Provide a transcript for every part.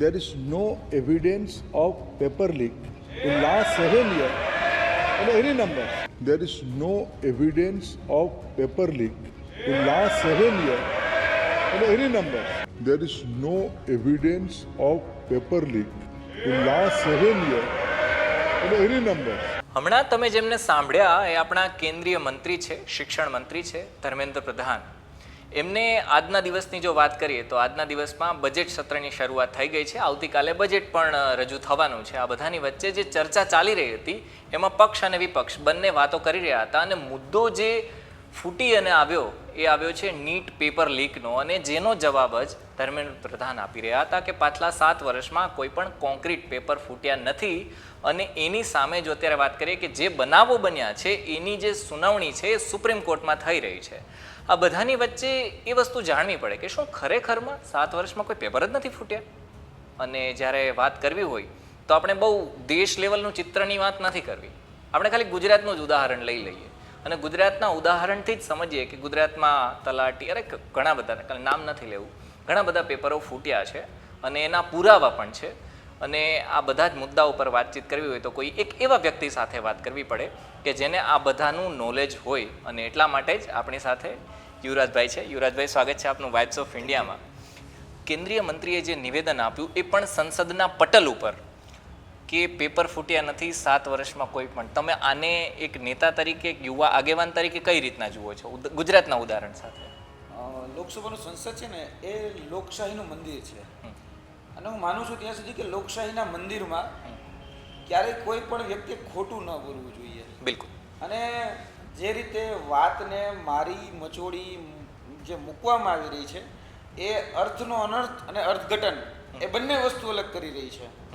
there is no evidence of paper leak in last seven years. And any number. There is no evidence of paper leak in last seven years. And any number. There is no evidence of paper leak in last seven years. And any number. હમણાં તમે જેમને સાંભળ્યા એ આપણા કેન્દ્રીય મંત્રી છે શિક્ષણ મંત્રી છે ધર્મેન્દ્ર પ્રધાન એમને આજના દિવસની જો વાત કરીએ તો આજના દિવસમાં બજેટ સત્રની શરૂઆત થઈ ગઈ છે. આવતીકાલે બજેટ પણ રજૂ થવાનું છે. આ બધાની વચ્ચે જે ચર્ચા ચાલી રહી હતી, એમાં પક્ષ અને વિપક્ષ બંને વાતો કરી રહ્યા હતા અને મુદ્દો જે ફૂટી અને આવ્યો એ આવ્યો છે નીટ પેપર લીકનો અને જેનો જવાબ જ ધર્મેન્દ્ર પ્રધાન આપી રહ્યા હતા કે પાછલા સાત વર્ષમાં કોઈ પણ કોન્ક્રીટ પેપર ફૂટ્યા નથી અને એની સામે જો અત્યારે વાત કરીએ કે જે બનાવો બન્યા છે, એની જે સુનાવણી છે એ સુપ્રીમ કોર્ટમાં થઈ રહી છે. આ બધાની વચ્ચે એ વસ્તુ જાણવી પડે કે શું ખરેખરમાં સાત વર્ષમાં કોઈ પેપર જ નથી ફૂટ્યા? અને જ્યારે વાત કરવી હોય તો આપણે બહુ દેશ લેવલનું ચિત્રની વાત નથી કરવી. આપણે ખાલી ગુજરાતનું જ ઉદાહરણ લઈ લઈએ. અને ગુજરાતના ઉદાહરણથી જ સમજીએ કે ગુજરાતમાં તલાટી, અરે ઘણા બધા નામ નથી લેવું, ઘણા બધા પેપરો ફૂટ્યા છે અને એના પુરાવા પણ છે. અને આ બધા જ મુદ્દા ઉપર વાતચીત કરવી હોય તો કોઈ એક એવા વ્યક્તિ સાથે વાત કરવી પડે કે જેને આ બધાનું નોલેજ હોય અને એટલા માટે જ આપણી સાથે યુવરાજભાઈ છે. યુવરાજભાઈ, સ્વાગત છે આપનું વાઇબ્સ ઓફ ઇન્ડિયામાં કેન્દ્રીય મંત્રીએ જે નિવેદન આપ્યું એ પણ સંસદના પટલ ઉપર કે પેપર ફૂટ્યા નથી સાત વર્ષમાં કોઈ પણ. તમે આને એક નેતા તરીકે એક યુવા આગેવાન તરીકે કઈ રીતના જુઓ છો? ગુજરાતના ઉદાહરણ સાથે. લોકસભાનું સંસદ છે ને એ લોકશાહીનું મંદિર છે. અને હું માનું છું ત્યાં સુધી કે લોકશાહીના મંદિરમાં ક્યારેય કોઈ પણ વ્યક્તિએ ખોટું ન બોલવું જોઈએ. બિલકુલ. અને જે રીતે વાતને મારી મચોડી જે મૂકવામાં આવી રહી છે એ અર્થનો અનર્થ અને અર્થઘટન એ બંને વસ્તુ અલગ કરી રહી છે.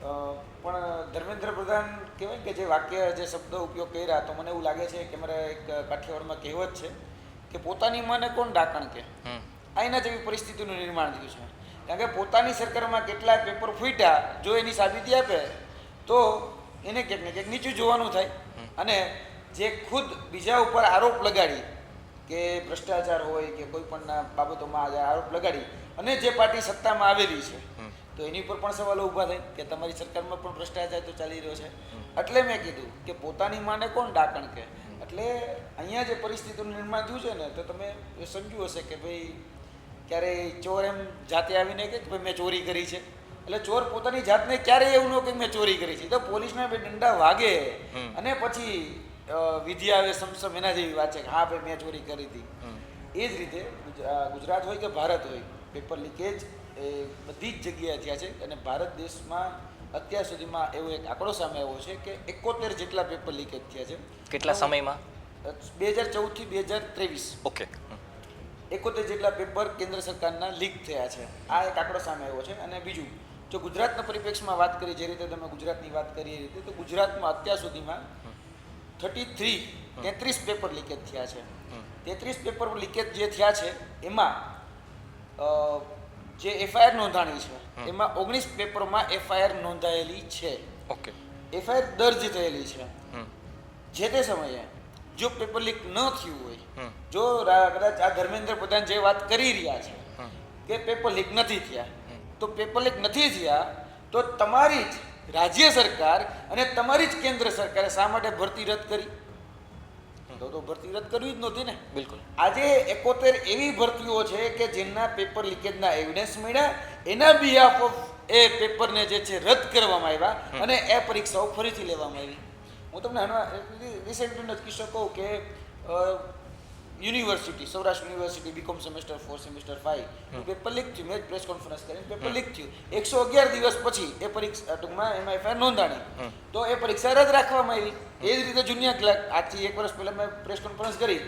પણ ધર્મેન્દ્ર પ્રધાન કહેવાય કે જે વાક્ય જે શબ્દ ઉપયોગ કર્યા તો મને એવું લાગે છે કે મારે એક કાઠિયાવાડમાં કહેવત છે કે પોતાની માને કોણ ડાકણ કે? આ એના જેવી પરિસ્થિતિનું નિર્માણ થયું છે. કારણ કે પોતાની સરકારમાં કેટલા પેપર ફૂટ્યા જો એની સાબિતી આપે તો એને ક્યાંક ને ક્યાંક નીચું જોવાનું થાય. અને જે ખુદ બીજા ઉપર આરોપ લગાડી કે ભ્રષ્ટાચાર હોય કે કોઈ પણ બાબતોમાં આજે આરોપ લગાડી અને જે પાર્ટી સત્તામાં આવેલી છે તો એની ઉપર પણ સવાલો ઊભા થાય કે તમારી સરકારમાં પણ ભ્રષ્ટાચાર તો ચાલી રહ્યો છે. એટલે મેં કીધું કે પોતાની માને કોણ ડાકણ કે? એટલે અહીંયા જે પરિસ્થિતિનું નિર્માણ થયું છે ને તો તમે સમજ્યું હશે કે ભાઈ ક્યારેય ચોર એમ જાતે આવીને કે ભાઈ મેં ચોરી કરી છે. એટલે ચોર પોતાની જાતને ક્યારેય એવું ન કે મેં ચોરી કરી છે. તો પોલીસના બે ડંડા વાગે. અને પછી વિધિ આવે સમસમ એના જેવી વાત છે કે હા ભાઈ મેં ચોરી કરી હતી એ જ રીતે ગુજરાત હોય કે ભારત હોય પેપર લીકેજ એ બધી જ જગ્યાએ થયા છે અને ભારત દેશમાં અત્યાર સુધીમાં એવો એક આંકડો સામે આવ્યો છે કે એકોતેર જેટલા પેપર લીકેજ થયા છે. કેટલા સમયમાં? બે હજાર ચૌદથી બે હજાર ત્રેવીસ ઓકે એકોતેર જેટલા પેપર કેન્દ્ર સરકારના લીક થયા છે. આ એક આંકડો સામે આવ્યો છે. અને બીજું જો ગુજરાતના પરિપ્રેક્ષમાં વાત કરી જે રીતે તમે ગુજરાતની વાત કરી એ રીતે તો ગુજરાતમાં અત્યાર સુધીમાં થર્ટી થ્રી તેત્રીસ પેપર લીકેજ થયા છે. તેત્રીસ પેપર લીકેજ જે થયા છે એમાં જે એફઆઈઆર નોંધાણી છે એમાં ઓગણીસ પેપરમાં એફઆઈઆર નોંધાયેલી છે. ઓકે. એફઆઈઆર દર્જ થયેલી છે. જે તે સમયે જો પેપર લીક ન થયું હોય જો કદાચ આ ધર્મેન્દ્ર પ્રધાન જે વાત કરી રહ્યા છે. કે પેપર લીક નથી થયા તો પેપર લીક નથી થયા તો તમારી જ રાજ્ય સરકાર અને તમારી જ કેન્દ્ર સરકારે શા માટે ભરતી રદ કરી? તો તો ભરતી રદ કરવી જ નહોતી ને? બિલકુલ. આજે એકોતેર એવી ભરતીઓ છે કે જેમના પેપર લીકેજના એવિડન્સ મળ્યા. એના બિહાફ ઓફ એ પેપરને જે છે રદ કરવામાં આવ્યા અને એ પરીક્ષાઓ ફરીથી લેવામાં આવી. હું તમને રિસેન્ટલીનો જ કિસ્સો કહું કે university Saurashtra university BCom semester four semester five paper leak થયું. મેં પ્રેસ કોન્ફરન્સ કરીને પેપર લીક થયું. એકસો અગિયાર દિવસ પછી એ પરીક્ષા ટૂંકમાં એમાં એફઆઈઆર નોંધાણી. તો એ પરીક્ષા રદ રાખવામાં આવી. એ જ રીતે જુનિયર ક્લાર્ક આજથી એક વર્ષ પહેલાં મેં પ્રેસ કોન્ફરન્સ કરી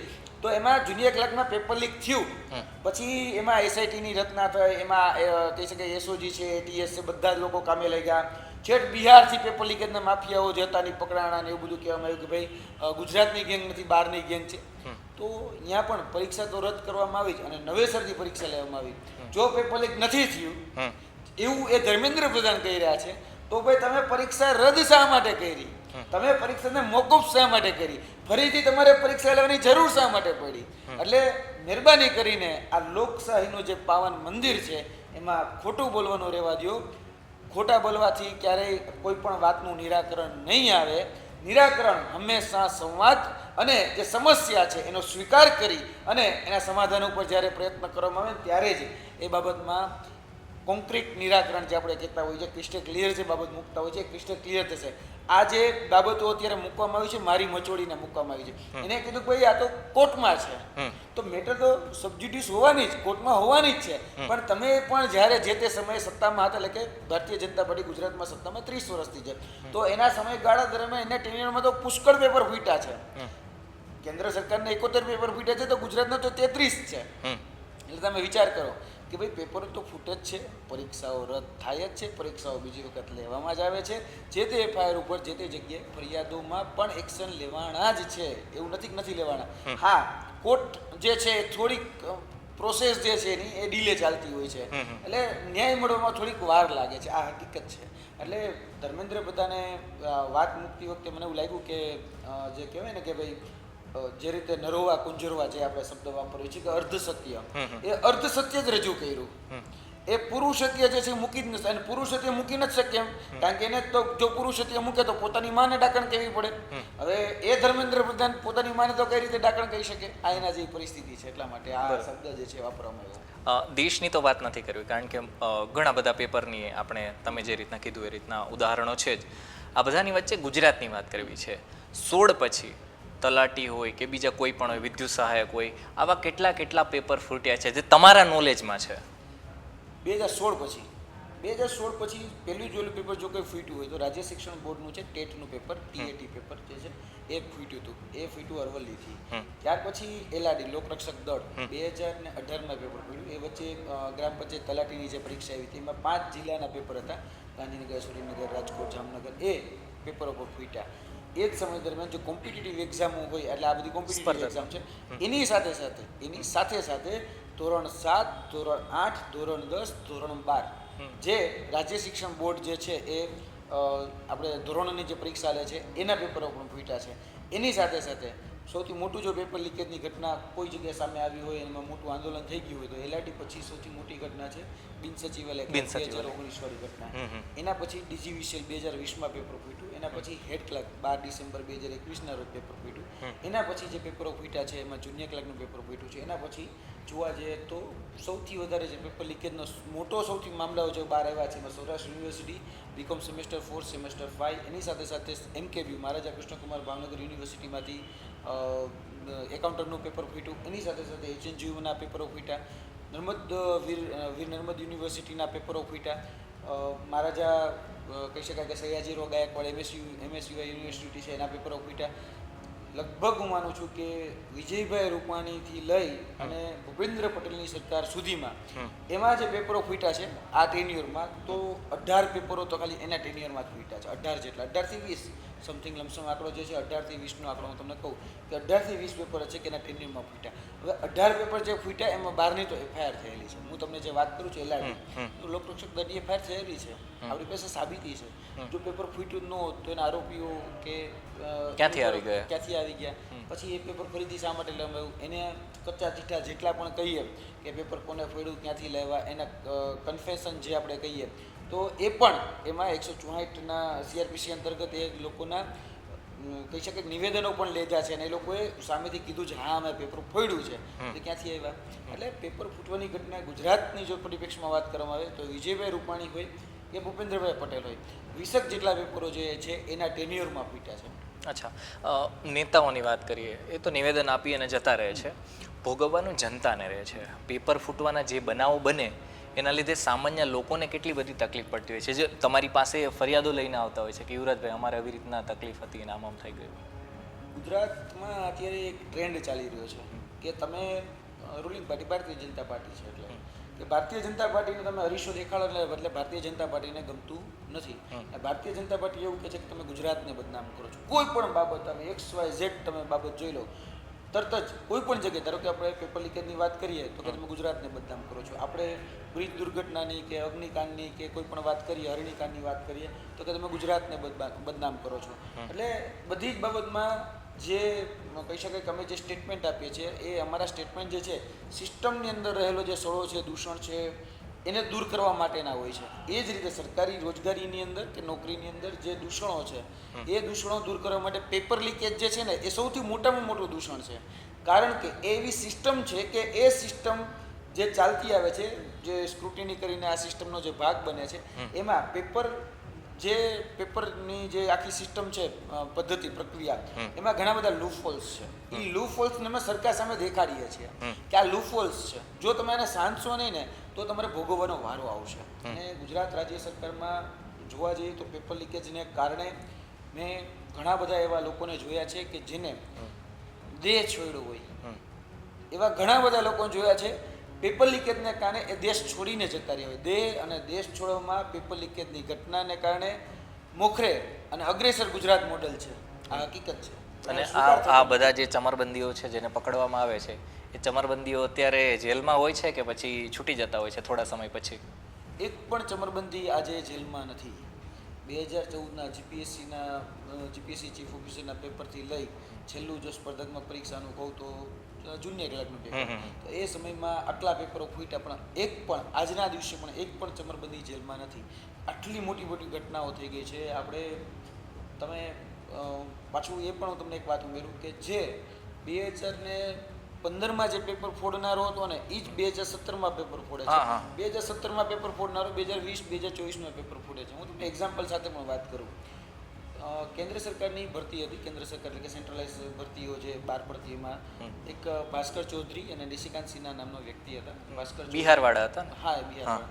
તો એમાં જુનિયર ક્લાર્કમાં પેપર લીક થયું. પછી એમાં એસઆઈટીની રચના થઈ એમાં કહી શકાય એસઓજી છે એટીએસ છે બધા જ લોકો કામે લઈ ગયા છેક બિહારથી પેપર લીકેજના માફિયાઓ જે હતા પકડાણા ને એવું બધું કહેવામાં આવ્યું કે ભાઈ ગુજરાતની ગેંગ નથી બહારની ગેંગ છે. તો અહીંયા પણ પરીક્ષા તો રદ કરવામાં આવી જ અને નવેસરથી પરીક્ષા લેવામાં આવી. જો પેપર લીક નથી થયું એવું એ ધર્મેન્દ્ર પ્રધાન કહી રહ્યા છે તો ભાઈ તમે પરીક્ષા રદ શા માટે કરી? તમે પરીક્ષાને મોકૂફ શા માટે કરી? ફરીથી તમારે પરીક્ષા લેવાની જરૂર શા માટે પડી? એટલે મહેરબાની કરીને આ લોકશાહીનું જે પાવન મંદિર છે એમાં ખોટું બોલવાનું રહેવા દો ખોટા બોલવાથી ક્યારેય કોઈ પણ વાતનું નિરાકરણ નહીં આવે. નિરાકરણ હંમેશા સંવાદ અને જે સમસ્યા છે એનો સ્વીકાર કરી અને એના સમાધાન ઉપર જ્યારે પ્રયત્ન કરવામાં આવે ત્યારે જ એ બાબતમાં કોન્ક્રીટ નિરાકરણ જે આપણે કહેતા હોઈએ છીએ ક્રિસ્ટલ ક્લિયર જે બાબત મૂકતા હોય છે ક્રિસ્ટલ ક્લિયર થશે. આ જે બાબતો અત્યારે મૂકવામાં આવી છે મારી મચોડીને મૂકવામાં આવી છે. એને કીધું કે ભાઈ આ તો કોર્ટમાં છે. તો મેટર તો સબજ્યુડિસ હોવાની જ કોર્ટમાં હોવાની જ છે. પણ તમે પણ જ્યારે જે તે સમયે સત્તામાં હતા એટલે કે ભારતીય જનતા પાર્ટી ગુજરાતમાં સત્તામાં ત્રીસ વર્ષથી છે. તો એના સમયગાળા દરમિયાન એના ટેન્યુરમાં તો પુષ્કળ પેપર ફૂટ્યા છે. કેન્દ્ર સરકારને એકોતેર પેપર ફૂટ્યા છે તો ગુજરાતના તો તેત્રીસ છે. એટલે તમે વિચાર કરો. કે ભાઈ પેપર તો ફૂટ જ છે પરીક્ષાઓ રદ થાય જ છે પરીક્ષાઓ બીજી વખત લેવામાં જ આવે છે. જે તે એફઆઈઆર ઉપર જે તે જગ્યાએ ફરિયાદોમાં પણ એક્શન લેવાના જ છે. એવું નથી નથી લેવાના. હા કોર્ટ જે છે થોડીક પ્રોસેસ જે છે એની એ ડીલે ચાલતી હોય છે. એટલે ન્યાય મળવામાં થોડીક વાર લાગે છે. આ હકીકત છે. એટલે ધર્મેન્દ્ર બધાને વાત મૂકતી વખતે મને એવું લાગ્યું કે જે કહેવાય ને કે ભાઈ જે રીતે નરોવા કુંજરવા જે આપણે શબ્દ વાપરીએ છીએ કે અર્ધ સત્ય એ અર્ધ સત્ય જ રજૂ કર્યું. એ પૂરું સત્ય જે છે મૂકી જ નથી અને પૂરું સત્ય મૂકી નથી શકે એમ કારણ કે એને તો જો પુરુષ સત્ય મૂકે તો પોતાની માને ડાકણ કહેવી પડે? હવે એ ધર્મેન્દ્ર પ્રધાન પોતાની માને તો કઈ રીતે ડાકણ કહી શકે? આ એના જેવી પરિસ્થિતિ છે એટલા માટે આ શબ્દ જે છે વાપરવામાં આવ્યો. દેશની તો વાત નથી કરવી કારણ કે ઘણા બધા પેપરની આપણે તમે જે રીતના કીધું એ રીતના ઉદાહરણો છે જ. આ બધાની વચ્ચે ગુજરાતની વાત કરવી છે. સોળ પછી તલાટી હોય કે બીજા કોઈ પણ હોય વિદ્યુત સહાયક હોય આવા કેટલા કેટલા પેપર ફૂટ્યા છે જે તમારા નોલેજમાં છે? બે હજાર સોળ પછી. બે હજાર સોળ પછી પહેલું જોયેલું પેપર જો કંઈ ફૂટ્યું હોય તો રાજ્ય શિક્ષણ બોર્ડનું છે ટેટનું પેપર ટીએટી પેપર જે છે એ ફૂટ્યું હતું. એ ફૂટ્યું અરવલ્લીથી. ત્યાર પછી એલઆરડી લોકરક્ષક દળ બે હજાર ને અઢારમાં પેપર ફૂટ્યું. એ વચ્ચે ગ્રામ પંચાયત તલાટીની જે પરીક્ષા આવી હતી એમાં પાંચ જિલ્લાના પેપર હતા. ગાંધીનગર સુરેન્દ્રનગર રાજકોટ જામનગર એ પેપરો પર ફૂટ્યા. એ જ સમય દરમિયાન જે કોમ્પિટિટિવ એક્ઝામો હોય એટલે આ બધી કોમ્પિટિટિવ એક્ઝામ છે એની સાથે સાથે એની સાથે સાથે ધોરણ સાત ધોરણ આઠ ધોરણ દસ ધોરણ બાર. જે રાજ્ય શિક્ષણ બોર્ડ જે છે એ આપણે ધોરણની જે પરીક્ષા લે છે એના પેપરો પણ ફૂટ્યા છે. એની સાથે સાથે સૌથી મોટું જો પેપર લીકેજની ઘટના કોઈ જગ્યાએ સામે આવી હોય એમાં મોટું આંદોલન થઈ ગયું હોય તો એલઆરટી પછી સૌથી મોટી ઘટના છે બિન સચિવાલય બે હજાર ઓગણીસ વાળી ઘટના એના પછી ડીજીવીસીએલ બે હજાર વીસમાં પેપર ફૂટ્યું. એના પછી હેડ ક્લાર્ક બાર ડિસેમ્બર બે હજાર એકવીસના રોજ પેપર ફૂટ્યું એના પછી જે પેપરો ફૂટ્યા છે એમાં જુનિયર ક્લાર્કનું પેપર ફૂટ્યું છે એના પછી જોવા જઈએ તો સૌથી વધારે જે પેપર લીકેજનો મોટો સૌથી મામલાઓ જે બહાર આવ્યા છે એમાં Saurashtra university BCom semester four semester five એની સાથે સાથે એમકેબી મહારાજા કૃષ્ણકુમાર ભાવનગર યુનિવર્સિટીમાંથી એકાઉન્ટરનું પેપર ફૂટ્યું એની સાથે સાથે એચએનજીયુના પેપરો ફૂટ્યા નર્મદ વીર વીર નર્મદ યુનિવર્સિટીના પેપરો ફૂટ્યા અ, જ્યાં કહી શકાય કે Sayajirao Gaekwad MSU MSUI university છે એના પેપરો પીટા લગભગ હું માનું છું કે વિજયભાઈ રૂપાણીથી લઈ અને ભૂપેન્દ્ર પટેલની સરકાર સુધીમાં એમાં જે પેપરો ફૂટ્યા છે આ ટેન્યુરમાં તો અઢાર પેપરો તો ખાલી એના ટેન્યુરમાં જ ફૂટ્યા છે અઢાર જેટલા અઢારથી વીસ. સમથિંગ લમસમ આંકડો જે છે અઢારથી વીસનો આંકડો હું તમને કહું કે અઢારથી વીસ પેપર છે કે એના ટેન્યુરમાં ફૂટ્યા. હવે અઢાર પેપર જે ફૂટ્યા એમાં બારની તો એફઆઈઆર થયેલી છે. હું તમને જે વાત કરું છું તો લોકરક્ષક દળની એફઆઈઆર થયેલી છે. આપણી પાસે સાબિતી છે. જો પેપર ફૂટ્યું ન હોત તો એના આરોપીઓ કે ક્યાંથી આવી ગયા? ક્યાંથી આવી ગયા? પછી એ પેપર ફરીથી શા માટે લેવાયું એને કચ્ચા ચીઠા જેટલા પણ કહીએ કે પેપર કોને ફોડ્યું ક્યાંથી લેવા એના કન્ફેશન જે આપણે કહીએ તો એ પણ એમાં એકસો ચોસાઠના સીઆરપીસી અંતર્ગત એ લોકોના કહી શકે નિવેદનો પણ લીધા છે અને એ લોકોએ સામેથી કીધું છે હા અમે પેપર ફોડ્યું છે. તો ક્યાંથી આવ્યા? એટલે પેપર ફૂટવાની ઘટના ગુજરાતની જો પરિપ્રેક્ષમાં વાત કરવામાં આવે તો વિજયભાઈ રૂપાણી હોય કે ભૂપેન્દ્રભાઈ પટેલ હોય વીસક જેટલા પેપરો જે છે એના ટેન્યુરમાં ફૂટ્યા છે. અચ્છા. નેતાઓની વાત કરીએ એ તો નિવેદન આપી અને જતા રહે છે. ભોગવવાનું જનતાને રહે છે. પેપર ફૂટવાના જે બનાવો બને એના લીધે સામાન્ય લોકોને કેટલી બધી તકલીફ પડતી હોય છે? જે તમારી પાસે ફરિયાદો લઈને આવતા હોય છે કે યુવરાજભાઈ અમારે આવી રીતના તકલીફ હતી અને આમ આમ થઈ ગયું. ગુજરાતમાં અત્યારે એક ટ્રેન્ડ ચાલી રહ્યો છે કે તમે ruling party Bharatiya Janata party છે એટલે કે ભારતીય જનતા પાર્ટીને તમે હરીશો દેખાડો એટલે એટલે ભારતીય જનતા પાર્ટીને ગમતું નથી. ભારતીય જનતા પાર્ટી એવું કહે છે કે તમે ગુજરાતને બદનામ કરો છો. કોઈ પણ બાબત તમે એક્સ વાય ઝેડ તમે બાબત જોઈ લો તરત જ કોઈ પણ જગ્યાએ ધારો કે આપણે પેપર લીકેજની વાત કરીએ તો કે તમે ગુજરાતને બદનામ કરો છો. આપણે બ્રિજ દુર્ઘટનાની કે અગ્નિકાંડની કે કોઈ પણ વાત કરીએ હરણીકાંડની વાત કરીએ તો કે તમે ગુજરાતને બદનામ બદનામ કરો છો. એટલે બધી જ બાબતમાં જે કહી શકાય કે અમે જે સ્ટેટમેન્ટ આપીએ છીએ એ અમારા સ્ટેટમેન્ટ જે છે સિસ્ટમની અંદર રહેલો જે સળો છે દૂષણ છે એને દૂર કરવા માટેના હોય છે. એ જ રીતે સરકારી રોજગારીની અંદર કે નોકરીની અંદર જે દૂષણો છે એ દૂષણો દૂર કરવા માટે પેપર લીકેજ જે છે ને એ સૌથી મોટામાં મોટું દૂષણ છે. કારણ કે એવી સિસ્ટમ છે કે એ સિસ્ટમ જે ચાલતી આવે છે જે સ્ક્રુટિની કરીને આ સિસ્ટમનો જે ભાગ બને છે એમાં પેપર જે પેપરની જે આખી સિસ્ટમ છે પદ્ધતિ પ્રક્રિયા એમાં ઘણા બધા લૂફોલ્સ છે. એ લૂફોલ્સને અમે સરકાર સામે દેખાડીએ છીએ. કે આ લૂફોલ્સ છે. જો તમે એને સાંધશો નહીં ને તો તમારે ભોગવવાનો વારો આવશે. અને ગુજરાત રાજ્ય સરકારમાં જોવા જઈએ તો પેપર લીકેજને કારણે મેં ઘણા બધા એવા લોકોને જોયા છે કે જેને દેહ છોડ્યો હોય. એવા ઘણા બધા લોકો જોયા છે પેપર લીકેજને કારણે એ દેશ છોડીને જતા રહ્યા હોય. દેહ અને દેશ છોડવામાં પેપર લીકેજની ઘટનાને કારણે મોખરે અને અગ્રેસર ગુજરાત મોડેલ છે. આ હકીકત છે. અને આ આ બધા જે ચમરબંધીઓ છે જેને પકડવામાં આવે છે એ ચમરબંધીઓ અત્યારે જેલમાં હોય છે કે પછી છૂટી જતા હોય છે થોડા સમય પછી? એક પણ ચમરબંધી આજે જેલમાં નથી. બે હજાર ચૌદના જીપીએસસીના જીપીએસસી ચીફ ઓફિસરના પેપરથી લઈ છેલ્લું જો સ્પર્ધાત્મક પરીક્ષાનું કહું તો જુનિયર કલાકનું પેપર તો એ સમયમાં આટલા પેપરો ફૂટ્યા પણ એક પણ આજના દિવસે પણ એક પણ ચમરબંધી જેલમાં નથી. આટલી મોટી મોટી ઘટનાઓ થઈ ગઈ છે. આપણે તમે પાછું એ પણ હું તમને એક વાત ઉમેરું કે જે બે હજાર ને પંદરમાં જે પેપર ફોડનારો હતો ને એ જ બે હજાર સત્તરમાં પેપર ફોડે છે. બે હજાર સત્તરમાં પેપર ફોડનારો બે હજાર વીસ બે હજાર ચોવીસમાં પેપર ફોડે છે. હું તમને એક્ઝામ્પલ સાથે પણ વાત કરું. કેન્દ્ર સરકારની ભરતી હતી કેન્દ્ર સરકાર એટલે કે સેન્ટ્રલાઇઝ ભરતીઓ જે બાર ભરતીમાં એક ભાસ્કર ચૌધરી અને નિશિકાંત સિન્હા નામનો વ્યક્તિ હતા. ભાસ્કર બિહારવાળા હતા હા બિહાર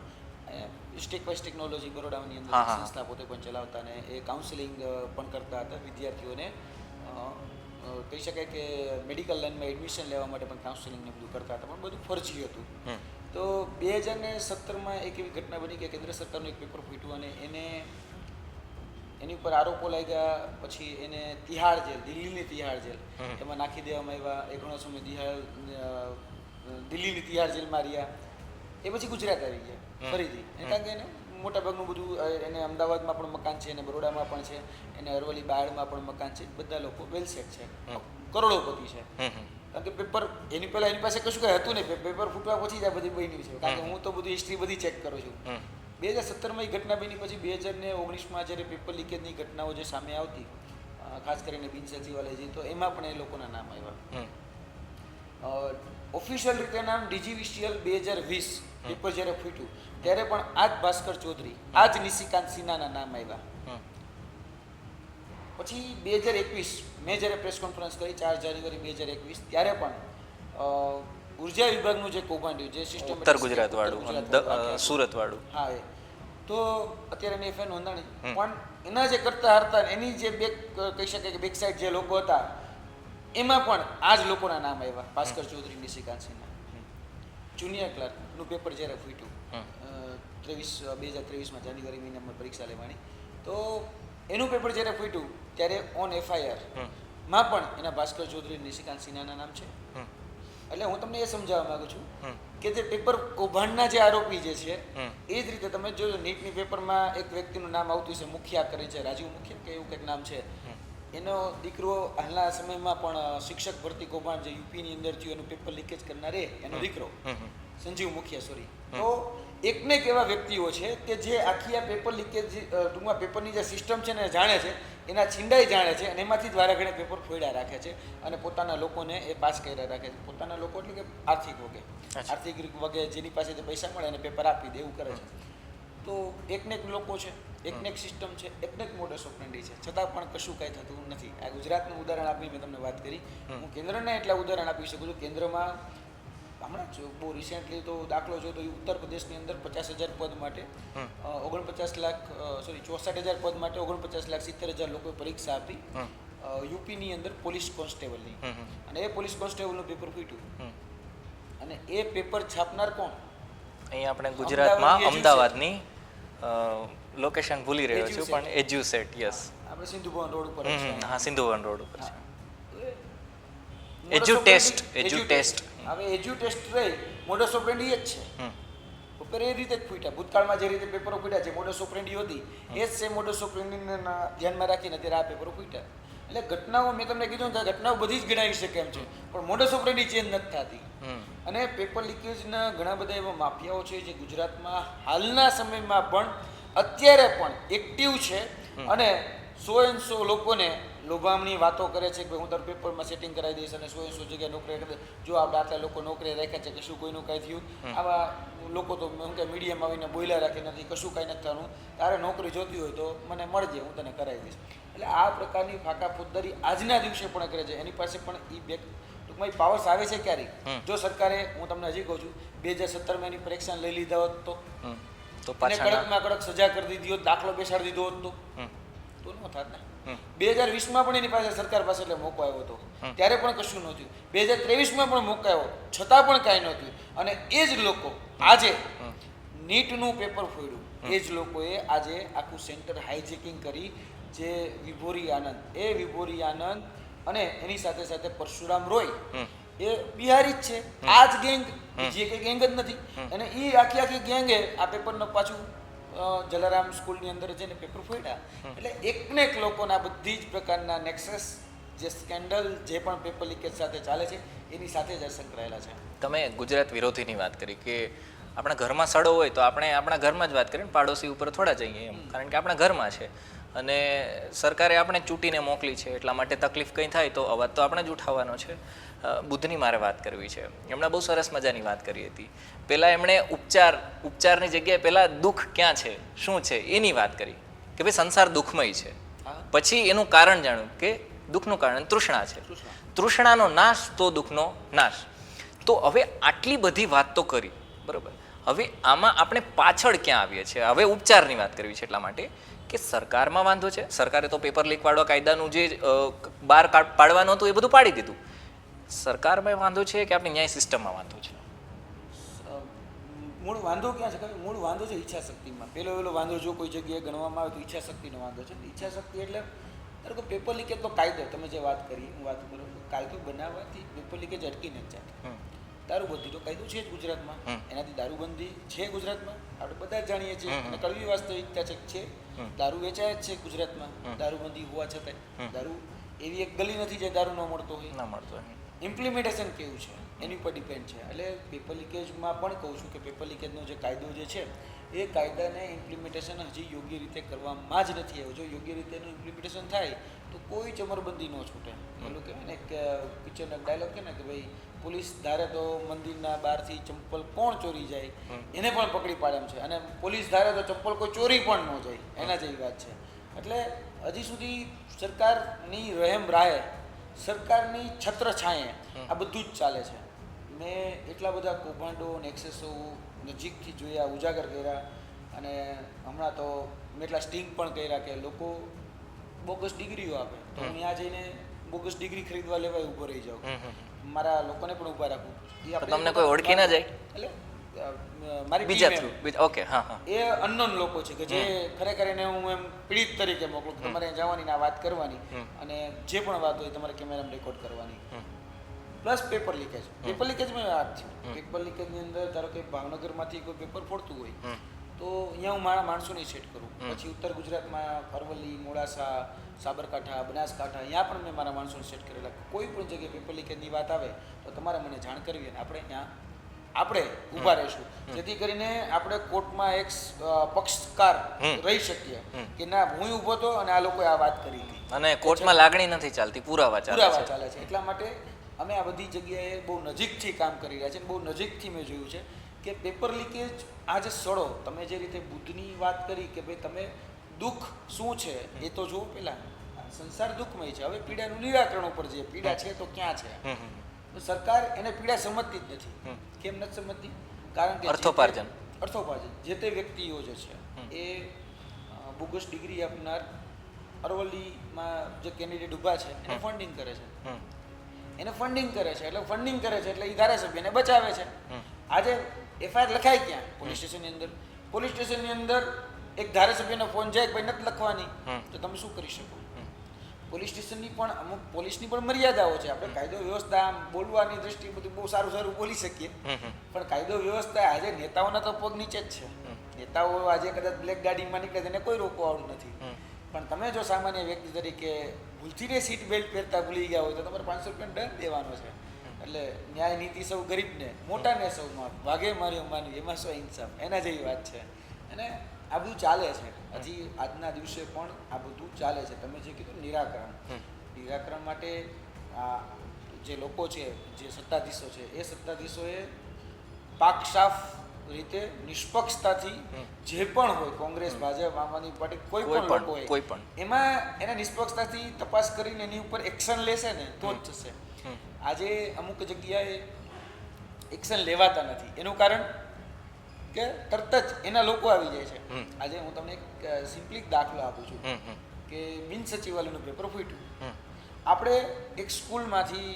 સ્ટેક વાઇઝ ટેકનોલોજી બરોડાની અંદર. સંસ્થા પોતે પણ ચલાવતા અને એ કાઉન્સિલિંગ પણ કરતા હતા વિદ્યાર્થીઓને. કહી શકાય કે મેડિકલ લાઇનમાં એડમિશન લેવા માટે પણ કાઉન્સિલિંગને બધું કરતા હતા પણ બધું ફરજી હતું. તો બે હજાર ને સત્તરમાં એક એવી ઘટના બની કે કેન્દ્ર સરકારનું એક પેપર ફૂટ્યું અને એને એની ઉપર આરોપો લાગ્યા પછી એને તિહાડ જેલ દિલ્હીની તિહાડ જેલ. એમાં નાખી દેવામાં આવ્યા એ ઘણો સમય તિહાડ દિલ્હીની તિહાડ જેલમાં રહ્યા. એ પછી ગુજરાત આવી ગયા. ફરીથી. એને કારણ કે એને મોટાભાગનું બધું એને અમદાવાદમાં પણ મકાન છે અને બરોડામાં પણ છે એને અરવલ્લી બાયડમાં પણ મકાન છે બધા લોકો વેલસેટ છે. કરોડોપતિ છે. કારણ કે પેપર એની પહેલા એની પાસે કશું કઈ હતું નહીં પેપર ફૂટવા પછી જ આ બધી બની છે. કારણ કે હું તો બધી હિસ્ટ્રી બધી ચેક કરું છું. બે હજાર સત્તરમાં એ ઘટના બની પછી બે હજાર ને ઓગણીસમાં જ્યારે પેપર લીકેજની ઘટનાઓ જે સામે આવતી ખાસ કરીને બિન સચિવાલય તો એમાં પણ એ લોકોના નામ આવ્યા. ઓફિશિયલ રીતે નામ ડીજીવીસીએલ બે હજાર વીસ પેપર જ્યારે ફૂટ્યું ત્યારે પણ આ જ ભાસ્કર ચૌધરી આ જ નિશિકાંત સિન્હાના નામ આવ્યા. પછી બે હજાર એકવીસ મેં જ્યારે પ્રેસ કોન્ફરન્સ કરી ચાર જાન્યુઆરી બે હજાર એકવીસ ત્યારે પણ ઊર્જા વિભાગનું જે કૌભાંડ્યું જે સિસ્ટમ ઉત્તર ગુજરાત વાળું સુરત વાળું હા એ. તો અત્યારે એની એફઆઈ નોંધાણી. પણ એના જે કરતા હતા એની જે બેક કહી શકાય કે બેક સાઈડ જે લોકો હતા એમાં પણ આ જ લોકોના નામ આવ્યા. ભાસ્કર ચૌધરી નિશિકાંત સિન્હા. જુનિયર ક્લાર્કનું પેપર જ્યારે ફૂટ્યું ત્રેવીસ બે હજાર ત્રેવીસમાં જાન્યુઆરી મહિનામાં પરીક્ષા લેવાની. તો એનું પેપર જ્યારે ફૂટ્યું ત્યારે ઓન એફઆઈઆરમાં પણ એના ભાસ્કર ચૌધરી નિશિકાંત સિન્હાના નામ છે. એટલે હું તમને એ સમજાવવા માંગુ છું કે જે પેપર કૌભાંડના જે આરોપી જે છે એ જ રીતે તમે જોજો નીટની પેપરમાં એક વ્યક્તિનું નામ આવતું છે મુખિયા કરે છે રાજીવ મુખિયા કે એવું કંઈક નામ છે. એનો દીકરો હાલના સમયમાં પણ શિક્ષક ભરતી કૌભાંડ જે યુપીની અંદર થયું એનું પેપર લીકેજ કરનારે એનો દીકરો. સંજીવ મુખિયા સોરી તો એકને એક એવા વ્યક્તિઓ છે કે જે આખી આ પેપર લીકેજ ટૂંકમાં પેપરની જે સિસ્ટમ છે ને જાણે છે એના છીંડાઈ જાણે છે અને એમાંથી જ વારા ઘણે પેપર ફોડ્યા રાખે છે અને પોતાના લોકોને એ પાસ કર્યા રાખે છે. પોતાના લોકો એટલે કે આર્થિક વગે. આર્થિક વગે જેની પાસેથી પૈસા મળે એને પેપર આપી દે એવું કરે છે. તો એકને એક લોકો છે એકને એક સિસ્ટમ છે એકને એક મોડસ ઓપરેન્ડી છે. છતાં પણ કશું કાંઈ થતું નથી. આ ગુજરાતનું ઉદાહરણ આપી મેં તમને વાત કરી. હું કેન્દ્રના એટલા ઉદાહરણ આપી શકું છું. કેન્દ્રમાં હમણાં જ બહુ રિસેન્ટલી તો દાખલો જો તો એ ઉત્તર પ્રદેશની અંદર પચાસ હજાર પદ માટે ઓગણપચાસ લાખ સોરી ચોસઠ હજાર પદ માટે ઓગણપચાસ લાખ સિત્તેર હજાર લોકોએ પરીક્ષા આપી. યુપીની અંદર પોલીસ કોન્સ્ટેબલની. અને એ પોલીસ કોન્સ્ટેબલનું પેપર ફૂટ્યું. અને એ પેપર છાપનાર કોણ? અહીંયા આપણે ગુજરાતમાં અમદાવાદની લોકેશન ભૂલી રહ્યો છું. પણ એજ્યુસેટ યસ આપણે સિંધુ ભવન રોડ ઉપર હા સિંધુ સિંધુવન રોડ ઉપર છે. Modus Edutest, operandi- Edutest. હવે એજ્યુટેસ્ટ રહી મોડસ ઓપરેન્ડી જ છે. પેપર એ રીતે જ ફૂટ્યા. ભૂતકાળમાં જે રીતે પેપરો ફૂટ્યા છે મોડસ ઓપરેન્ડી હતી એ જ છે મોડસ ઓપરેન્ડીને ધ્યાનમાં રાખીને અત્યારે આ પેપરો ફૂટ્યા. એટલે ઘટનાઓ મેં તમને કીધું ને કે ઘટનાઓ બધી જ ગણાવી શકે એમ છે. પણ મોડસ ઓપરેન્ડી ચેન્જ નથી થતી. અને પેપર લીકેજના ઘણા બધા એવા માફિયાઓ છે જે ગુજરાતમાં હાલના સમયમાં પણ અત્યારે પણ એક્ટિવ છે. અને સો એન સો લોકોને લોભામણી વાતો કરે છે કે હું તારું પેપરમાં સેટિંગ કરાવી દઈશ અને શું સો જગ્યાએ નોકરી કરી જો આપણે આટલા લોકો નોકરી રાખ્યા છે કે શું કોઈનું કાંઈ થયું? આવા લોકો તો શું કે મીડિયામાં આવીને બોલ્યા રાખે નથી કશું કાંઈ નથી થવાનું. તારે નોકરી જોતી હોય તો મને મળજે હું તને કરાવી દઈશ. એટલે આ પ્રકારની ફાકા ફોજદારી આજના દિવસે પણ કરે છે. એની પાસે પણ એ બેક ટૂંકમાં પાવર્સ આવે છે ક્યારે જો સરકારે હું તમને હજી કહું છું બે હજાર સત્તરમાં એની પરીક્ષા લઈ લીધા હોત તો? તો અને કડકમાં કડક સજા કરી દીધી હોત દાખલો બેસાડી દીધો હોત તો ન થાત ને. બે હજાર વીસમાં પણ એની પાસે સરકાર પાસે એટલે મોકો આવ્યો હતો. ત્યારે પણ કશું નહોતું. બે હજાર ત્રેવીસમાં પણ મોકો આવ્યો. છતાં પણ કાંઈ નહોતું. અને એ જ લોકો આજે નીટનું પેપર ફોડ્યું. એ જ લોકોએ આજે આખું સેન્ટર હાઇજેકિંગ કરી જે વિભોરી આનંદ. એ વિભોરી આનંદ અને એની સાથે સાથે પરશુરામ રોય એ બિહારી જ છે. આ જ ગેંગ. બીજી એક ગેંગ જ નથી. અને એ આખી આખી ગેંગે આ પેપરનો પાછું જલારામ સ્કૂલની અંદર જઈને પેપર ફોડ્યા. એટલે એકને એક લોકોના બધી જ પ્રકારના નેક્સસ જે સ્કેન્ડલ જે પણ પેપર લીકેજ સાથે ચાલે છે એની સાથે જ સંકળાયેલા છે. તમે ગુજરાત વિરોધીની વાત કરી કે આપણા ઘરમાં સડો હોય તો આપણે આપણા ઘરમાં જ વાત કરીએ ને પાડોશી ઉપર થોડા જઈએ એમ. કારણ કે આપણા ઘરમાં છે. અને સરકારે આપણે ચૂંટીને મોકલી છે એટલા માટે તકલીફ કંઈ થાય તો અવાજ તો આપણે જ ઉઠાવવાનો છે. બુદ્ધની મારે વાત કરવી છે. એમણે બહુ સરસ મજાની વાત કરી હતી. પહેલાં એમણે ઉપચાર ઉપચારની જગ્યાએ પહેલાં દુઃખ ક્યાં છે શું છે એની વાત કરી. કે ભાઈ સંસાર દુઃખમય છે. પછી એનું કારણ જાણ્યું કે દુઃખનું કારણ તૃષ્ણા છે. તૃષ્ણાનો નાશ તો દુઃખનો નાશ. તો હવે આટલી બધી વાત તો કરી. બરોબર. હવે આમાં આપણે પાછળ ક્યાં આવીએ છીએ? હવે ઉપચારની વાત કરવી છે એટલા માટે કે સરકારમાં વાંધો છે. સરકારે તો પેપર લીક વાળવા કાયદાનું જે બહાર પાડવાનું હતું એ બધું પાડી દીધું. સરકારમાં વાંધો છે કે આપણી ન્યાય સિસ્ટમમાં વાંધો છે? મૂળ વાંધો ક્યાં છે? ખબર મૂળ વાંધો છે ઈચ્છા શક્તિમાં પેલો પેલો વાંધો જો કોઈ જગ્યાએ ગણવામાં આવે તો ઈચ્છા શક્તિનો વાંધો છે. ઈચ્છા શક્તિ એટલે ધારો કે પેપર લીકેજ તો કાયદો તમે જે વાત કરી હું વાત કરું કાયદો બનાવવાથી પેપર લીકેજ અટકી નથી જતી દારૂબંધી તો કાયદો છે જ ગુજરાતમાં એનાથી દારૂબંધી છે ગુજરાતમાં? આપણે બધા જ જાણીએ છીએ. અને કડવી વાસ્તવિકતા છે. છે દારૂ વેચાય જ છે ગુજરાતમાં. દારૂબંધી હોવા છતાંય. દારૂ એવી એક ગલી નથી જે દારૂ ન મળતો હોય. ના મળતો એમ. ઇમ્પ્લિમેન્ટેશન કેવું છે? એની ઉપર ડિપેન્ડ છે. એટલે પેપર લીકેજમાં પણ કહું છું કે પેપર લીકેજનો જે કાયદો જે છે એ કાયદાને ઇમ્પ્લિમેન્ટેશન હજી યોગ્ય રીતે કરવામાં જ નથી આવ્યું. જો યોગ્ય રીતે એનું ઇમ્પ્લિમેન્ટેશન થાય તો કોઈ ચમરબંધી ન છૂટે. પેલું કહેવાય ને કે પિક્ચરનો ડાયલોગ કે ને કે ભાઈ પોલીસ ધારે તો મંદિરના બહારથી ચંપલ કોણ ચોરી જાય? એને પણ પકડી પાડે છે. અને પોલીસ ધારે તો ચંપલ કોઈ ચોરી પણ ન જાય. એના જેવી વાત છે. એટલે હજી સુધી સરકારની રહેમ રાહે સરકારની છત્ર છાંયે આ બધું જ ચાલે છે. મેં એટલા બધા કૌભાંડો ને એક્સેસો નજીકથી જોયા ઉજાગર કર્યા અને હમણાં તો મેં એટલા સ્ટિંગ પણ કર્યા કે લોકો બોગસ ડિગ્રીઓ આપે. તો હું ત્યાં જઈને બોગસ ડિગ્રી ખરીદવા લેવાય ઊભો રહી જાઉં. મારા લોકોને પણ ઊભા રાખું. તમને કોઈ ઓળખી ના જાય? એટલે મારી બીજા થ્રુ ઓકે હા હા. એ અનનોન લોકો છે કે જે ખરેખર એને હું એમ પીડિત તરીકે મોકલું તમારે જવાની ના વાત કરવાની અને જે પણ વાત હોય તમારે કેમેરામાં રેકોર્ડ કરવાની. પ્લસ પેપર લીકેજ પેપર લીકેજમાં વાત થયું પેપર લીકેજની અંદર ધારો કે ભાવનગરમાંથી કોઈ પેપર ફોડતું હોય તો અહીંયા હું મારા માણસોને સેટ કરું. પછી ઉત્તર ગુજરાતમાં અરવલ્લી મોડાસા સાબરકાંઠા બનાસકાંઠા અહીંયા પણ મેં મારા માણસોને સેટ કરેલા. કોઈ પણ જગ્યાએ પેપર લીકેજની વાત આવે તો તમારે મને જાણ કરવી અને આપણે ત્યાં આપણે ઊભા રહીશું. જેથી કરીને આપણે કોર્ટમાં એક પક્ષકાર. રહી શકીએ. કે ના હું ઊભો હતો અને આ લોકોએ આ વાત કરી હતી. અને કોર્ટમાં લાગણી નથી ચાલતી પુરાવા ચાલે પુરાવા ચાલે છે. એટલા માટે અમે આ બધી જગ્યાએ બહુ નજીકથી કામ કરી રહ્યા છે બહુ નજીકથી મેં જોયું છે કે પેપર લીકેજ આ જે સડો તમે જે રીતે બુદ્ધની વાત કરી કે ભાઈ તમે દુઃખ શું છે એ તો જુઓ પહેલાં. સંસાર દુઃખમય છે. હવે પીડાનું નિરાકરણ ઉપર જે પીડા છે તો ક્યાં છે. તો સરકાર એને પીડા સમજતી જ નથી. કેમ નથી સમજતી? કારણ કે અર્થોપાર્જન. અર્થોપાર્જન. જે તે વ્યક્તિઓ જે છે એ બોગસ ડિગ્રી આપનાર અરવલ્લીમાં જે કેન્ડિડેટ ઊભા છે એને ફંડિંગ કરે છે. એને ફંડિંગ કરે છે એટલે ફંડિંગ કરે છે એટલે એ ધારાસભ્યને બચાવે છે. આજે એફઆઈઆર લખાય ક્યાં? પોલીસ સ્ટેશનની અંદર. પોલીસ સ્ટેશનની અંદર એક ધારાસભ્યનો ફોન જાય ભાઈ નથી લખવાની તો તમે શું કરી શકો? પોલીસ સ્ટેશનની પણ અમુક પોલીસની પણ મર્યાદાઓ છે. આપણે કાયદો વ્યવસ્થા આમ બોલવાની દ્રષ્ટિએ બધું બહુ સારું સારું બોલી શકીએ. પણ કાયદો વ્યવસ્થા આજે નેતાઓના તો પગ નીચે જ છે. નેતાઓ આજે કદાચ બ્લેક ગાડીમાં નીકળે તેને કોઈ રોકવાવાળું નથી. પણ તમે જો સામાન્ય વ્યક્તિ તરીકે ભૂલથી સીટ બેલ્ટ પહેરતા ભૂલી ગયા હોય તો તમારે પાંચસો રૂપિયાનો દંડ દેવાનો છે. એટલે ન્યાય નીતિ સૌ ગરીબને મોટાને સૌ માફ ભાગે મારી અંબાની એમાં શું ઇન્સાફ એના જેવી વાત છે. અને આ બધું ચાલે છે. હજી આજના દિવસે પણ આ બધું ચાલે છે. તમે જે કીધું નિરાકરણ. નિરાકરણ માટે આ જે લોકો છે જે સત્તાધીશો છે એ સત્તાધીશોએ પાક સાફ રીતે નિષ્પક્ષતાથી જે પણ હોય કોંગ્રેસ ભાજપ આમ આદમી પાર્ટી કોઈ પણ, લોકો હોય કોઈ પણ. એમાં એને નિષ્પક્ષતાથી તપાસ કરીને એની ઉપર એક્શન લેશે ને તો જ થશે આજે અમુક જગ્યાએ એક્શન લેવાતા નથી. એનું કારણ કે તરત જ એના લોકો આવી જાય છે. આજે હું તમને એક સિમ્પલી દાખલો આપું છું કે બિન સચિવાલયનું પેપર ફૂટ્યું. આપણે એક સ્કૂલમાંથી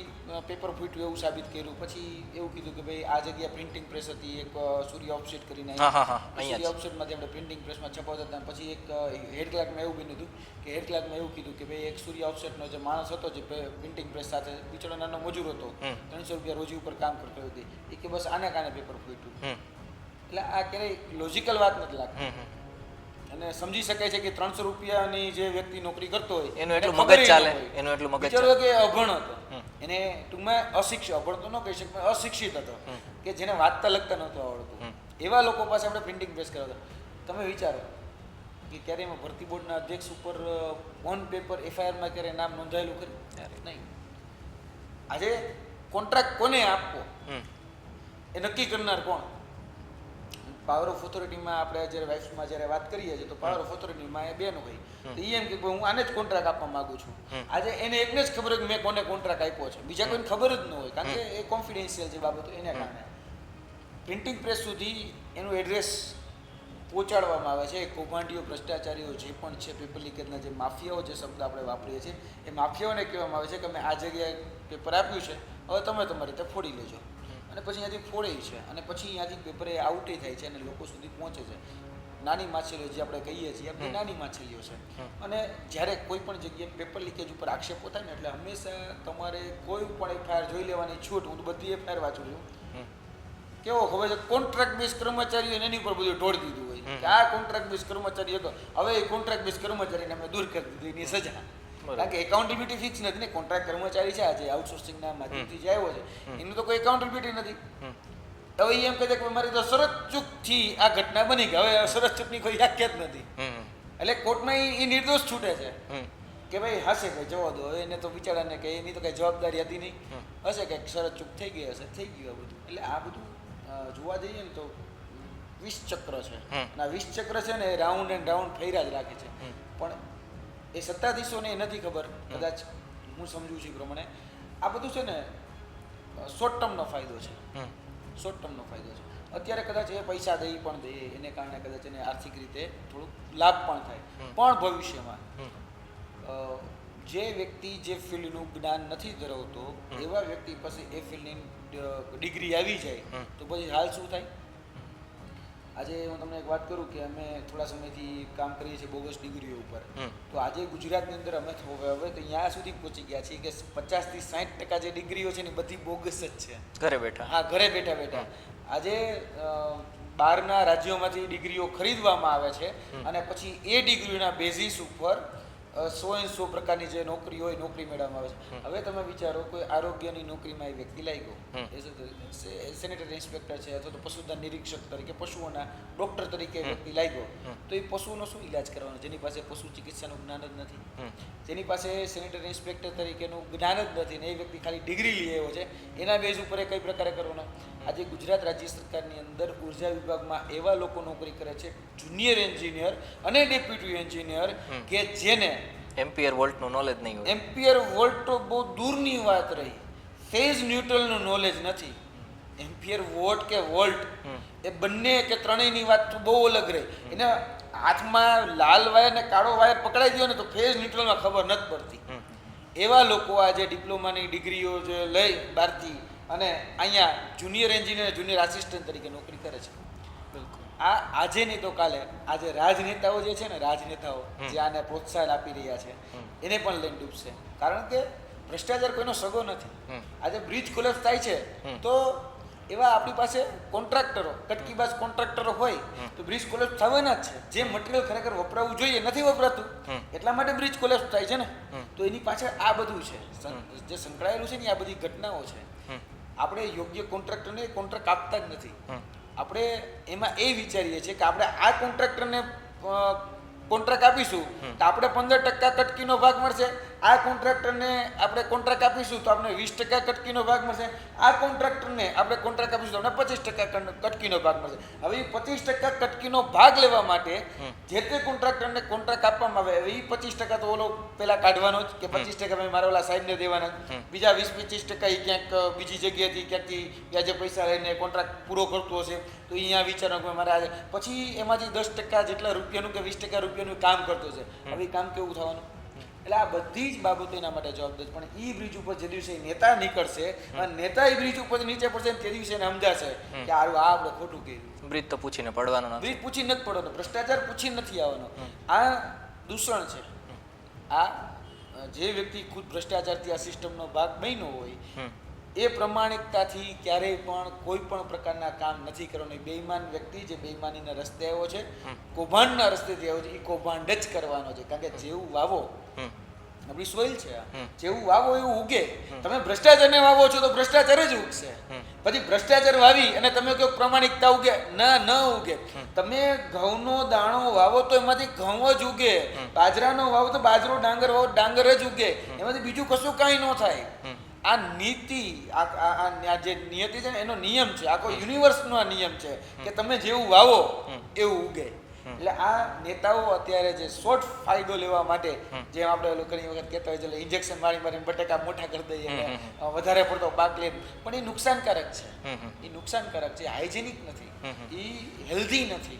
પેપર ફૂટ્યું એવું સાબિત કર્યું. પછી એવું કીધું કે ભાઈ આ જગ્યા પ્રિન્ટિંગ પ્રેસ હતી. એક સૂર્ય ઓફસેટ કરીને. સૂર્ય ઓફસેટમાંથી આપણે પ્રિન્ટિંગ પ્રેસમાં છપાવતા હતા. પછી એક હેડ ક્લાર્કમાં એવું બન્યું હતું કે હેડ ક્લાર્કમાં એવું કીધું કે ભાઈ એક સૂર્ય ઓફસેટનો જે માણસ હતો જે પ્રિન્ટિંગ પ્રેસ સાથે બિચારો નાનો મજૂર હતો ત્રણસો રૂપિયા રોજી ઉપર કામ કરતો હતો. એ કે બસ આને કારણે પેપર ફૂટ્યું. એટલે આ ક્યારેય લોજિકલ વાત નથી લાગતી. અને સમજી શકાય છે કે ત્રણસો રૂપિયાની જે વ્યક્તિ નોકરી કરતો હોય એનું એટલું મગજ ચાલે. એનું એટલું મગજ ચાલે. કે અભણ હતો. એને ટૂંકમાં અશિક્ષિત અભણ તો ન કહી શકે અશિક્ષિત હતો. કે જેને વાંચતા લખતા નહોતું આવડતું. એવા લોકો પાસે આપણે પ્રિન્ટિંગ પ્રેસ કરાવતા. તમે વિચારો કે ક્યારે એમાં ભરતી બોર્ડના અધ્યક્ષ ઉપર ઓન પેપર એફઆઈઆરમાં ક્યારે નામ નોંધાયેલું કર્યું નહીં. આજે કોન્ટ્રાક્ટ કોને આપવો? એ નક્કી કરનાર કોણ? પાવર ઓફ ઓથોરિટીમાં આપણે જ્યારે વાઇફમાં જ્યારે વાત કરીએ છીએ તો પાવર ઓફ ઓથોરિટીમાં એ બેન હોય. તો એ એમ કે હું આને જ કોન્ટ્રાક્ટ આપવા માંગુ છું. આજે એને એકને જ ખબર હોય કે મેં કોને કોન્ટ્રાક્ટ આપ્યો છે. બીજા કોઈને ખબર જ ન હોય કારણ કે એ કોન્ફિડેન્શિયલ જે બાબતો એને કારણે. પ્રિન્ટિંગ પ્રેસ સુધી એનું એડ્રેસ પહોંચાડવામાં આવે છે. કૌભાંડીઓ ભ્રષ્ટાચારીઓ જે પણ છે પેપર લીકેજના જે માફિયાઓ જે શબ્દ આપણે વાપરીએ છીએ એ માફિયાઓને કહેવામાં આવે છે કે મેં આ જગ્યાએ પેપર આપ્યું છે હવે તમે તમારી રીતે ફોડી લેજો. અને પછી અહીંયાથી ફોડે છે. અને પછી અહીંયાથી પેપર આઉટે થાય છે અને લોકો સુધી પહોંચે છે. નાની માછલીઓ જે આપણે કહીએ છીએ આપણે નાની માછલીઓ છે. અને જ્યારે કોઈ પણ જગ્યાએ પેપર લીકેજ ઉપર આક્ષેપો થાય ને એટલે હંમેશા તમારે કોઈ પણ એફઆઈઆર જોઈ લેવાની છૂટ હું તો બધી એફઆઈઆર વાંચું છું. કેવો ખબર છે કોન્ટ્રાક્ટ બેઝ કર્મચારીઓ એની ઉપર બધું ઢોળી દીધું હોય. કે આ કોન્ટ્રાક્ટ બેઝ કર્મચારી હતો હવે એ કોન્ટ્રાક્ટ બેઝ કર્મચારીને અમે દૂર કરી દીધું એની સજા. કારણ કે એકાઉન્ટેબિલિટી ફિક્સ નથી ને કોન્ટ્રાક્ટ કર્મચારી છે આજે આઉટસોર્સિંગના માધ્યમથી જે આવ્યો છે એનું તો કોઈ એકાઉન્ટેબિલિટી નથી. હવે એમ કહે છે કે મારી તો શરત ચૂકથી આ ઘટના બની ગઈ. હવે શરત ચૂકની કોઈ વ્યાખ્યા જ નથી. એટલે કોર્ટમાં એ નિર્દોષ છૂટે છે. કે ભાઈ હશે કે જવા દો. એને તો બિચારાને કે એની તો કઈ જવાબદારી હતી નહીં. હશે કે શરત ચૂક થઈ ગઈ હશે થઈ ગયું આ બધું. એટલે આ બધું જોવા જઈએ ને તો વીસ ચક્ર છે. અને આ વીસ ચક્ર છે ને રાઉન્ડ એન્ડ રાઉન્ડ ફર્યા જ રાખે છે. પણ એ સત્તાધીશોને એ નથી ખબર કદાચ હું સમજુ છું પ્રમાણે. આ બધું છે ને શોર્ટ ટર્મનો ફાયદો છે. શોર્ટ ટર્મનો ફાયદો છે. અત્યારે કદાચ એ પૈસા દઈ પણ દે એને કારણે કદાચ એને આર્થિક રીતે થોડુંક લાભ પણ થાય. પણ ભવિષ્યમાં જે વ્યક્તિ જે ફિલ્ડનું જ્ઞાન નથી ધરાવતો એવા વ્યક્તિ પાસે એ ફિલ્ડની ડિગ્રી આવી જાય તો પછી હાલ શું થાય? આજે હું તમને એક વાત કરું કે અમે થોડા સમયથી કામ કરીએ છીએ બોગસ ડિગ્રીઓ ઉપર. તો આજે ગુજરાતની અંદર અમે હવે તો અહીંયા સુધી પહોંચી ગયા છીએ કે પચાસથી સાઠ ટકા જે ડિગ્રીઓ છે ને બધી બોગસ જ છે. ઘરે બેઠા. હા ઘરે બેઠા બેઠા. આજે બહારના રાજ્યોમાંથી ડિગ્રીઓ ખરીદવામાં આવે છે અને પછી એ ડિગ્રીઓના બેઝિસ ઉપર સો એ સો પ્રકારની જે નોકરી હોય નોકરી મેળવવામાં આવે છે. હવે તમે વિચારો કોઈ આરોગ્યની નોકરીમાં એ વ્યક્તિ લાગ્યો. સેનેટરી ઇન્સ્પેક્ટર છે અથવા તો પશુધન નિરીક્ષક તરીકે પશુઓના ડોક્ટર તરીકે વ્યક્તિ લાગ્યો. તો એ પશુઓનો શું ઈલાજ કરવાનો? જેની પાસે પશુ ચિકિત્સાનું જ્ઞાન જ નથી. જેની પાસે સેનેટરી ઇન્સ્પેક્ટર તરીકેનું જ્ઞાન જ નથી ને એ વ્યક્તિ ખાલી ડિગ્રી લઈ આવ્યો છે. એના બેઝ ઉપર એ કઈ પ્રકારે કરવાનો? આજે ગુજરાત રાજ્ય સરકારની અંદર ઊર્જા વિભાગમાં એવા લોકો નોકરી કરે છે જુનિયર એન્જિનિયર અને ડેપ્યુટી એન્જિનિયર કે જેને એમ્પિયર વોલ્ટનું નોલેજ નહીં હોય. એમ્પિયર વોલ્ટ તો બહુ દૂરની વાત રહી. ફેઝ ન્યુટ્રલનું નોલેજ નથી. એમ્પિયર વોટ કે વોલ્ટ એ બંને કે ત્રણેયની વાત તો બહુ અલગ રહી. એને હાથમાં લાલ વાયર ને કાળો વાયર પકડાઈ ગયો ને તો ફેઝ ન્યુટ્રલમાં ખબર નથી પડતી. એવા લોકો આજે ડિપ્લોમાની ડિગ્રીઓ જે લઈ બહારથી અને અહીંયા જુનિયર એન્જિનિયર જુનિયર આસિસ્ટન્ટ તરીકે નોકરી કરે છે. બિલકુલ. આ આજે નહીં તો કાલે આજે રાજનેતાઓ જે છે ને રાજનેતાઓ જે આને પ્રોત્સાહન આપી રહ્યા છે એને પણ લઈને ડૂબશે. કારણ કે ભ્રષ્ટાચાર કોઈનો સગો નથી. આજે બ્રિજ કોલેપ્સ થાય છે તો એવા આપણી પાસે કોન્ટ્રાક્ટરો કટકીબાજ કોન્ટ્રાક્ટરો હોય તો બ્રિજ કોલેપ્સ થવાના જ છે. જે મટીરિયલ ખરેખર વપરાવું જોઈએ નથી વપરાતું એટલા માટે બ્રિજ કોલેપ્સ થાય છે ને. તો એની પાછળ આ બધું છે. જે સંકળાયેલું છે ને આ બધી ઘટનાઓ છે. આપણે યોગ્ય કોન્ટ્રાક્ટરને કોન્ટ્રાક્ટ આપતા જ નથી. આપણે એમાં એ વિચારીએ છીએ કે આપણે આ કોન્ટ્રાક્ટરને કોન્ટ્રાક્ટ આપીશું તો આપણે પંદર ટકા કટકીનો ભાગ મળશે. આ કોન્ટ્રાક્ટરને આપણે કોન્ટ્રાક્ટ આપીશું તો આપણે વીસ ટકા કટકીનો ભાગ મળશે. આ કોન્ટ્રાક્ટરને આપણે કોન્ટ્રાક્ટ આપીશું તો આપણે પચીસ ટકા કન- કટકીનો ભાગ મળશે. હવે એ પચીસ ટકા કટકીનો ભાગ લેવા માટે જે તે કોન્ટ્રાક્ટરને કોન્ટ્રાક્ટ આપવામાં આવે હવે એ પચીસ ટકા તો ઓલો પેલા કાઢવાનો જ કે પચીસ ટકા ભાઈ મારા ઓલા સાહેબને દેવાના બીજા વીસ પચીસ ટકા એ ક્યાંક બીજી જગ્યાએથી ક્યાંકથી વ્યાજે પૈસા લઈને કોન્ટ્રાક્ટ પૂરો કરતો હશે તો અહીંયા વિચારો કે મારે આજે પછી એમાંથી દસ ટકા જેટલા રૂપિયાનું કે વીસ ટકા રૂપિયાનું કામ કરતો છે હવે કામ કેવું થવાનું? એટલે આ બધી જ બાબતો એના માટે જવાબદાર પણ ઈ બ્રિજ ઉપર જે દિવસે નેતા નીકળશે અને નેતા એ બ્રિજ ઉપર નીચે પડશે તે દિવસે એને સમજાશે કે આરું આ આપણે ખોટું કર્યું. બ્રિજ તો પૂછીને પડવાનો નથી. બ્રિજ પૂછી નથી પડવાનો ભ્રષ્ટાચાર પૂછી નથી આવવાનો. આ દૂષણ છે. આ જે વ્યક્તિ ખુદ ભ્રષ્ટાચારથી આ સિસ્ટમનો ભાગ બન્યો હોય એ પ્રમાણિકતાથી ક્યારેય પણ કોઈ પણ પ્રકારના કામ નથી કરવાનું. બેઈમાન વ્યક્તિ જે બેઈમાનીના રસ્તે આવ્યો છે કૌભાંડના રસ્તેથી આવ્યો છે એ કૌભાંડ જ કરવાનો છે. કારણ કે જેવું વાવો આપણી સોઈલ છે જેવું વાવો એવું ઉગે. તમે ભ્રષ્ટાચારને વાવો છો તો ભ્રષ્ટાચાર જ ઉગશે. પછી ભ્રષ્ટાચાર વાવી અને તમે કહો પ્રમાણિકતા ઉગે. ના ન ઉગે. તમે ઘઉંનો દાણો વાવો તો એમાંથી ઘઉં જ ઉગે. બાજરાનો વાવો તો બાજરો ડાંગર વાવો ડાંગર જ ઉગે. એમાંથી બીજું કશું કાંઈ ન થાય. આ નીતિ આ જે નિયતિ છે ને એનો નિયમ છે. આખો યુનિવર્સનો આ નિયમ છે કે તમે જેવું વાવો એવું ઉગે. એટલે આ નેતાઓ અત્યારે જે શોર્ટ ફાયદો લેવા માટે જેમ આપણે ઓલું ઘણી વખત કહેતા હોય છે ઇન્જેક્શન મારી મારીને બટાકા મોટા કરી દઈએ વધારે પડતો પાક લે. પણ એ નુકસાનકારક છે. એ નુકસાનકારક છે. હાઇજેનિક નથી. એ હેલ્ધી નથી.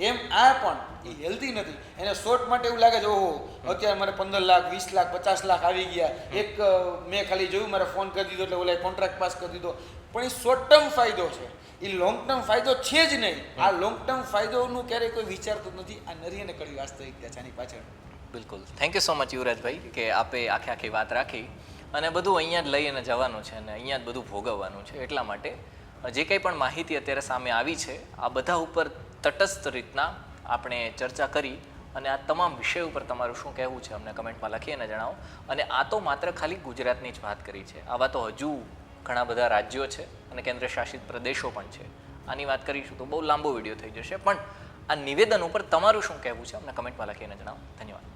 એમ આ પણ એ હેલ્ધી નથી. એને શોર્ટ માટે એવું લાગે છે ઓહો અત્યારે મારે પંદર લાખ વીસ લાખ પચાસ લાખ આવી ગયા. એક મેં ખાલી જોયું મારે ફોન કરી દીધો એટલે ઓલા કોન્ટ્રાક્ટ પાસ કરી દીધો. પણ એ શોર્ટ ટર્મ ફાયદો છે. એ લોંગ ટર્મ ફાયદો છે જ નહીં. આ લોંગ ટર્મ ફાયદોનું ક્યારેય કોઈ વિચારતું નથી. આ નરી અને કડી વાસ્તવિકતા છે આની પાછળ. બિલકુલ. થેન્ક યુ સો મચ યુવરાજભાઈ કે આપે આખે આખી વાત રાખી. અને બધું અહીંયા જ લઈને જવાનું છે અને અહીંયા જ બધું ભોગવવાનું છે. એટલા માટે જે કંઈ પણ માહિતી અત્યારે સામે આવી છે આ બધા ઉપર તટસ્થ રીતના આપણે ચર્ચા કરી અને આ તમામ વિષય ઉપર તમારું શું કહેવું છે અમને કમેન્ટમાં લખી અને જણાવો. અને આ તો માત્ર ખાલી ગુજરાતની જ વાત કરી છે. આવા તો હજુ ઘણા બધા રાજ્યો છે અને કેન્દ્ર શાસિત પ્રદેશો પણ છે. આની વાત કરીશું તો બહુ લાંબો વીડિયો થઈ જશે. પણ આ નિવેદન ઉપર તમારું શું કહેવું છે? અમને કમેન્ટમાં લખીને જણાવો. ધન્યવાદ.